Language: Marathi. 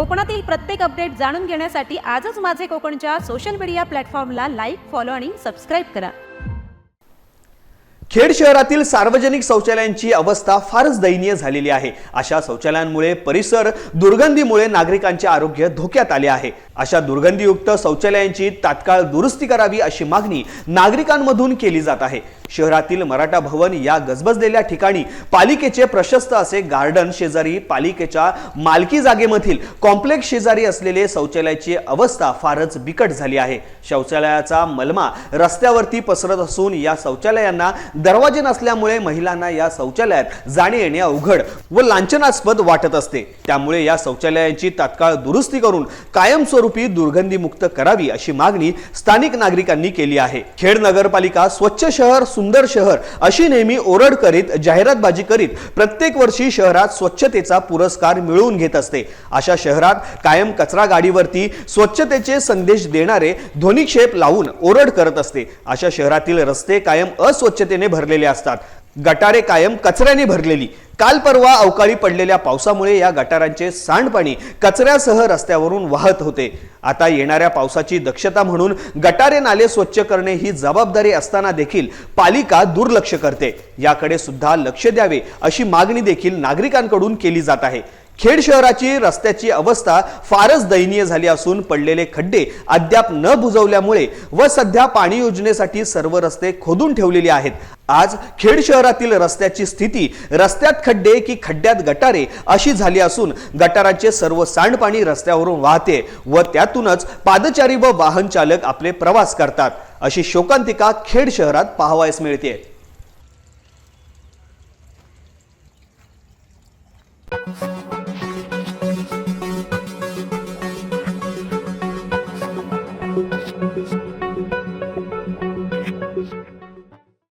कोकणातील प्रत्येक अपडेट जाणून घेण्यासाठी आजच माझे कोकणच्या सोशल मीडिया प्लॅटफॉर्मला लाईक फॉलो आणि सबस्क्राईब करा. खेड शहरातील सार्वजनिक शौचालयांची अवस्था फारच दयनीय झालेली आहे. अशा शौचालयांमुळे परिसर दुर्गंधीमुळे नागरिकांचे आरोग्य धोक्यात आले आहे. अशा दुर्गंधीयुक्त शौचालयांची तात्काळ दुरुस्ती करावी अशी मागणी नागरिकांमधून केली जात आहे. शहरातील मराठा भवन या गजबजलेल्या ठिकाणी पालिकेचे प्रशस्त असे गार्डन शेजारी पालिकेच्या मालकी जागेमधील कॉम्प्लेक्स शेजारी असलेले शौचालयाची अवस्था फारच बिकट झाली आहे. शौचालयाचा मलमा रस्त्यावरती पसरत असून या शौचालयांना दरवाजे नसल्यामुळे महिलांना या शौचालयात जाणे येणे अवघड व लांछनास्पद वाटत असते. त्यामुळे या शौचालयांची तात्काळ दुरुस्ती करून कायमस्वरूपी दुर्गंधीमुक्त करावी अशी मागणी स्थानिक नागरिकांनी केली आहे. खेड नगरपालिका स्वच्छ शहर सुंदर शहर अशी नेहमी ओरड करीत जाहिरातबाजी करीत प्रत्येक वर्षी शहरात स्वच्छतेचा पुरस्कार मिळवून घेत असते. अशा शहरात कायम कचरा गाडीवरती स्वच्छतेचे संदेश देणारे ध्वनिक्षेप लावून ओरड करत असते. अशा शहरातील रस्ते कायम अस्वच्छतेने भरलेले असतात. गटारे कायम कचऱ्याने भरलेली. काल परवा अवकाळी पडलेल्या पावसामुळे या गटारांचे सांडपाणी कचऱ्यासह रस्त्यावरून वाहत होते. आता येणाऱ्या पावसाची दक्षता म्हणून गटारे नाले स्वच्छ करणे ही जबाबदारी असताना देखील पालिका दुर्लक्ष करते. याकडे सुद्धा लक्ष द्यावे अशी मागणी देखील नागरिकांकडून केली जात आहे. खेड शहराची रस्त्याची अवस्था फारच दयनीय झाली असून पडलेले खड्डे अद्याप न बुजवल्यामुळे व सध्या पाणी योजनेसाठी सर्व रस्ते खोदून ठेवलेले आहेत आज खेड शहरातील रस्त्याची स्थिती रस्त्यात खड्डे की खड्ड्यात गटारे अशी झाली असून गटारांचे सर्व सांडपाणी रस्त्यावरून वाहते व त्यातूनच पादचारी व वाहन चालक आपले प्रवास करतात अशी शोकांतिका खेड शहरात पाहावयास मिळते Thank you.